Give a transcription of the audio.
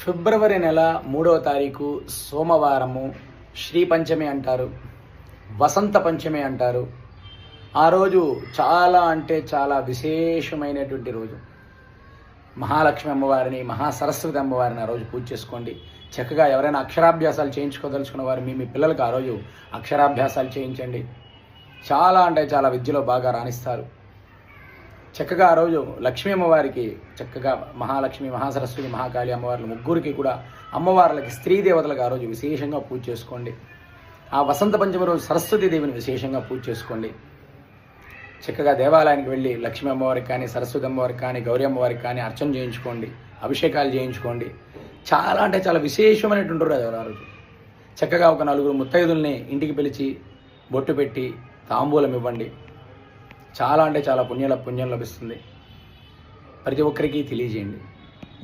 ఫిబ్రవరి నెల మూడవ తారీఖు సోమవారము శ్రీ పంచమి అంటారు వసంత పంచమి అంటారు. ఆ రోజు చాలా అంటే చాలా విశేషమైనటువంటి రోజు. మహాలక్ష్మి అమ్మవారిని మహాసరస్వతి అమ్మవారిని ఆ రోజు పూజ చేసుకోండి. చక్కగా ఎవరైనా అక్షరాభ్యాసాలు చేయించుకోదలుచుకున్న వారు మీ మీ పిల్లలకు ఆ రోజు అక్షరాభ్యాసాలు చేయించండి. చాలా అంటే చాలా విద్యలో బాగా రాణిస్తారు. చక్కగా ఆ రోజు లక్ష్మీ అమ్మవారికి చక్కగా మహాలక్ష్మి మహాసరస్వతి మహాకాళి అమ్మవార్లు ముగ్గురికి కూడా అమ్మవార్లకి స్త్రీ దేవతలకు ఆ రోజు విశేషంగా పూజ చేసుకోండి. ఆ వసంత పంచమి రోజు సరస్వతి దేవిని విశేషంగా పూజ చేసుకోండి. చక్కగా దేవాలయానికి వెళ్ళి లక్ష్మీ అమ్మవారికి కానీ సరస్వతి అమ్మవారికి కానీ గౌరీ అమ్మవారికి కానీ అర్చన చేయించుకోండి అభిషేకాలు చేయించుకోండి. చాలా అంటే చాలా విశేషమైనటువంటి రోజు ఆ రోజు. చక్కగా ఒక నలుగురు ముత్తైదుల్ని ఇంటికి పిలిచి బొట్టు పెట్టి తాంబూలం ఇవ్వండి. చాలా అంటే చాలా పుణ్యాల పుణ్యం లభిస్తుంది. ప్రతి ఒక్కరికి తెలియజేయండి.